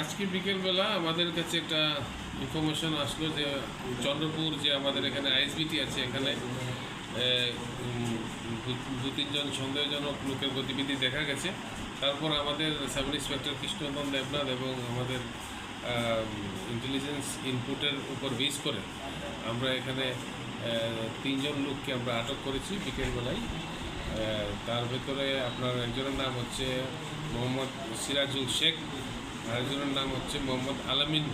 আজকে বিকেলবেলা আমাদের কাছে একটা ইনফরমেশন আসলো যে চন্দ্রপুর যে আমাদের এখানে আইএসবিটি আছে, এখানে দু- তিনজন সন্দেহজনক লোকের গতিবিধি দেখা গেছে। তারপর আমাদের সাব ইন্সপেক্টর কৃষ্ণনন্দন দেবনাথ এবং আমাদের ইন্টেলিজেন্স ইনপুটের উপর বেস করে আমরা এখানে তিনজন লোককে আমরা আটক করেছি বিকেলবেলায়। তার ভেতরে আপনার একজনের নাম হচ্ছে মোহাম্মদ সিরাজুল শেখ, আরেকজনের নাম হচ্ছে মোহাম্মদ আলামিন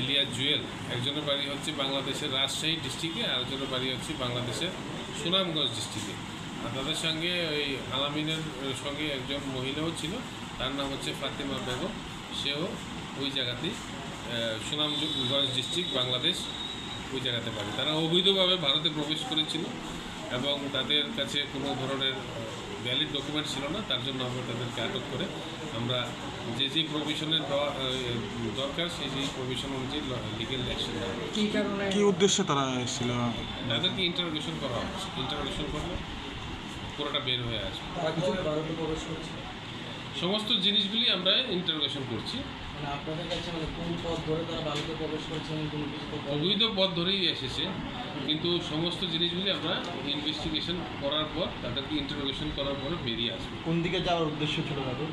এলিয়া জুয়েল। একজনের বাড়ি হচ্ছে বাংলাদেশের রাজশাহী ডিস্ট্রিক্টে, আরেকজনের বাড়ি হচ্ছে বাংলাদেশের সুনামগঞ্জ ডিস্ট্রিক্টে। আর তাদের সঙ্গে ওই আলামিনের সঙ্গে একজন মহিলাও ছিল, তার নাম হচ্ছে ফাতেমা বেগম। সেও ওই জায়গাতেই সুনামগঞ্জ ডিস্ট্রিক্ট বাংলাদেশ ওই জায়গাতে পারে তারা অবৈধভাবে ভারতে প্রবেশ করেছিল। এবং তাদের কাছে কোনো ধরনের ভ্যালিড ডকুমেন্ট ছিল না তার জন্য আমরা তাদেরকে আটক করে আমরা যে যে প্রভিশনের দরকার সেই সেই প্রভিশন অনুযায়ী লিগেল অ্যাকশন নেওয়া কি কারণে? কি উদ্দেশ্যে তারা এসেছিল? তাদেরকে ইন্টারোগেশন করা হচ্ছে ইন্টারোগেশন করলে পুরোটা বের হয়ে আসবে। সমস্ত জিনিসগুলি আমরা ইন্টারোগেশন করছি। মানে আপনাদের কাছে মানে কোন পথ ধরে তারা ভারতে প্রবেশ করছে এমন কোনো কিছু তো বলেনি? অবৈধ পথ ধরেই এসেছে কিন্তু সমস্ত জিনিসগুলি আমরা ইনভেস্টিগেশন করার পর তাদেরকে ইন্টারোগেশন করার পর বেরিয়ে আসবে। কোন দিকে যাওয়ার উদ্দেশ্য ছিল তাদের?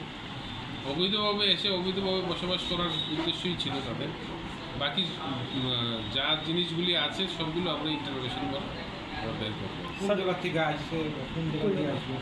অবৈধভাবে এসে অবৈধভাবে বসবাস করার উদ্দেশ্যই ছিল তাদের। বাকি যা জিনিসগুলি আছে সবগুলো আমরা ইন্টারোগেশন করে বের করব। কোন জায়গা থেকে আসছে কোন জায়গা থেকে আসবে?